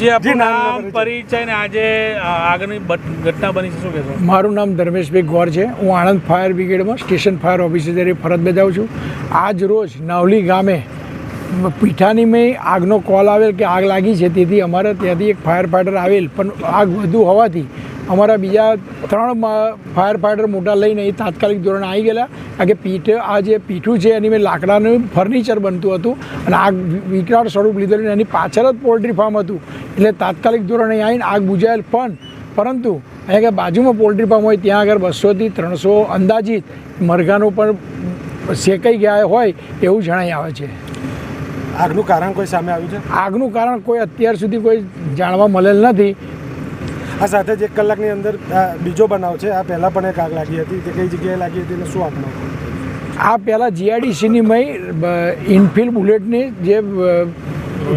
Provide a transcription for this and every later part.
જે આપણું નામ નામ પરિચય. ને આજે આગળની ઘટના બની છે શું કહેશો? મારું નામ ધર્મેશભાઈ ગોર છે. હું આણંદ ફાયર બ્રિગેડમાં સ્ટેશન ફાયર ઓફિસર તરીકે ફરજ બજાવું છું. આજ રોજ નાવલી ગામે પીઠાની મેં આગનો કોલ આવેલ કે આગ લાગી છે. તેથી અમારે ત્યાંથી એક ફાયર ફાઈટર આવેલ. પણ આગ વધુ હોવાથી અમારા બીજા ત્રણ ફાયર ફાઈટર મોટા લઈને એ તાત્કાલિક ધોરણે આવી ગયેલા. કારણ કે પીઠ આ જે પીઠું છે એની મેં લાકડાનું ફર્નિચર બનતું હતું. અને આગ વિકરાળ સ્વરૂપ લીધેલું એની પાછળ જ પોલ્ટ્રી ફાર્મ હતું. એટલે તાત્કાલિક ધોરણે આવીને આગ બુજાયેલ પણ પરંતુ અહીંયા આગળ બાજુમાં પોલ્ટ્રી ફાર્મ હોય ત્યાં આગળ બસોથી ત્રણસો અંદાજિત મરઘાનું પણ શેકાઈ ગયા હોય એવું જણાઈ આવે છે. આગનું કારણ કોઈ સામે આવ્યું છે? આગનું કારણ કોઈ અત્યાર સુધી કોઈ જાણવા મળેલ નથી. આ સાથે જ એક કલાકની અંદર બીજો બનાવ છે આ પહેલાં પણ એક આગ લાગી હતી તે કઈ જગ્યાએ લાગી હતી અને શું આપણો આ પહેલાં જીઆઈડીસીની મય ઇનફિલ બુલેટની જે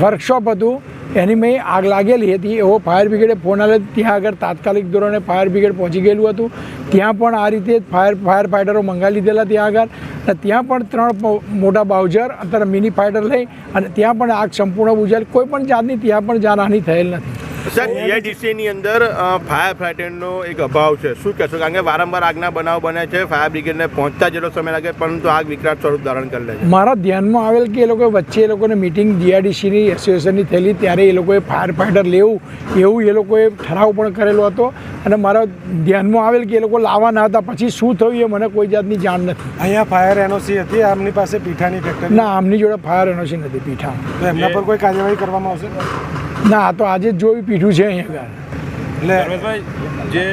વર્કશોપ હતું એની મેં આગ લાગેલી હતી. એવો ફાયર બ્રિગેડે ફોન આવેલો ત્યાં આગળ તાત્કાલિક ધોરણે ફાયર બ્રિગેડ પહોંચી ગયેલું હતું. ત્યાં પણ આ રીતે ફાયર ફાયર ફાઇટરો મંગાવી લીધેલા ત્યાં આગળ. અને ત્યાં પણ ત્રણ મોટા બાઉઝર, અત્યારે મિની ફાઇટર લઈ અને ત્યાં પણ આગ સંપૂર્ણ બુઝાયેલ કોઈ પણ જાતની ત્યાં પણ જાનહાનિ થયેલ નથી. સર જીઆઈડીસીની અંદર ફાયર ફાઇટરનો એક અભાવ છે. શું કહેશો? કારણ કે વારંવાર આગના બનાવ બને છે ફાયર બ્રિગેડને પહોંચતા જેટલો સમય લાગે પરંતુ આગ વિકરાટ સ્વરૂપ ધારણ કરી લે છે. મારા ધ્યાનમાં આવેલ કે એ લોકો વચ્ચે એ લોકોને મિટિંગ ડીઆઈડીસીની એસોસિએશનની થયેલી ત્યારે એ લોકોએ ફાયર ફાઇટર લેવું એવું એ લોકોએ ઠરાવ પણ કરેલો હતો. અને મારા ધ્યાનમાં આવેલ કે એ લોકો લાવવાના હતા પછી શું થયું એ મને કોઈ જાતની જાણ નથી. અહીંયા ફાયર એનઓસી હતી આમની પાસે પીઠાની ફેક્ટરી ના આમની જોડે ફાયર એનઓસી નથી પીઠા. તો એમના પર કોઈ કાર્યવાહી કરવામાં આવશે? ના તો આજે જ જોયું પીઠું છે અહીંયા આગળ. એટલે ધર્મેશભાઈ જે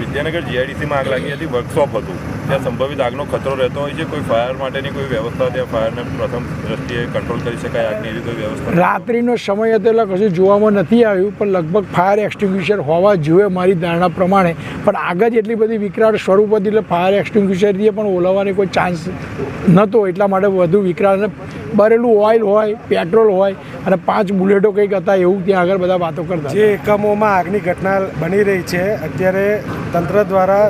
વિદ્યાનગર જીઆઈડીસીમાં આગ લાગી હતી વર્કશોપ હતું ત્યાં સંભવિત આગનો ખતરો રહેતો હોય છે? કોઈ ફાયર માટેની કોઈ વ્યવસ્થા ત્યાં ફાયરને પ્રથમ દ્રષ્ટિએ કંટ્રોલ કરી શકાય આગની એવી કોઈ વ્યવસ્થા? રાત્રિનો સમય હતો એટલે કશું જોવામાં નથી આવ્યું પણ લગભગ ફાયર એક્સટિંગ્યુશર હોવા જોઈએ મારી ધારણા પ્રમાણે. પણ આગ જ એટલી બધી વિકરાળ સ્વરૂપ હતી એટલે ફાયર એક્સટિંગ્યુશરથી પણ ઓલવવાની કોઈ ચાન્સ નહોતો એટલા માટે વધુ વિકરાળ અને બરેલું ઓઇલ હોય પેટ્રોલ હોય અને પાંચ બુલેટો કંઈક હતા એવું ત્યાં આગળ બધા વાતો કરતા જે એકમોમાં આગની ઘટના બની રહી છે અત્યારે તંત્ર દ્વારા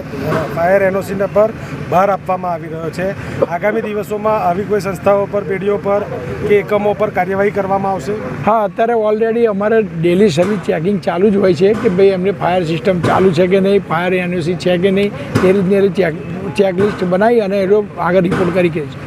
ફાયર એનઓસીના પર ભાર આપવામાં આવી રહ્યો છે. આગામી દિવસોમાં આવી કોઈ સંસ્થાઓ પર પેઢીઓ પર કે એકમો પર કાર્યવાહી કરવામાં આવશે? હા અત્યારે ઓલરેડી અમારે ડેલી સર્વિસ ચેકિંગ ચાલુ જ હોય છે કે ભાઈ એમને ફાયર સિસ્ટમ ચાલુ છે કે નહીં ફાયર એનઓસી છે કે નહીં એ રીતની ચેક ચેકલિસ્ટ બનાવી અને એ આગળ રિપોર્ટ કરી કે છે.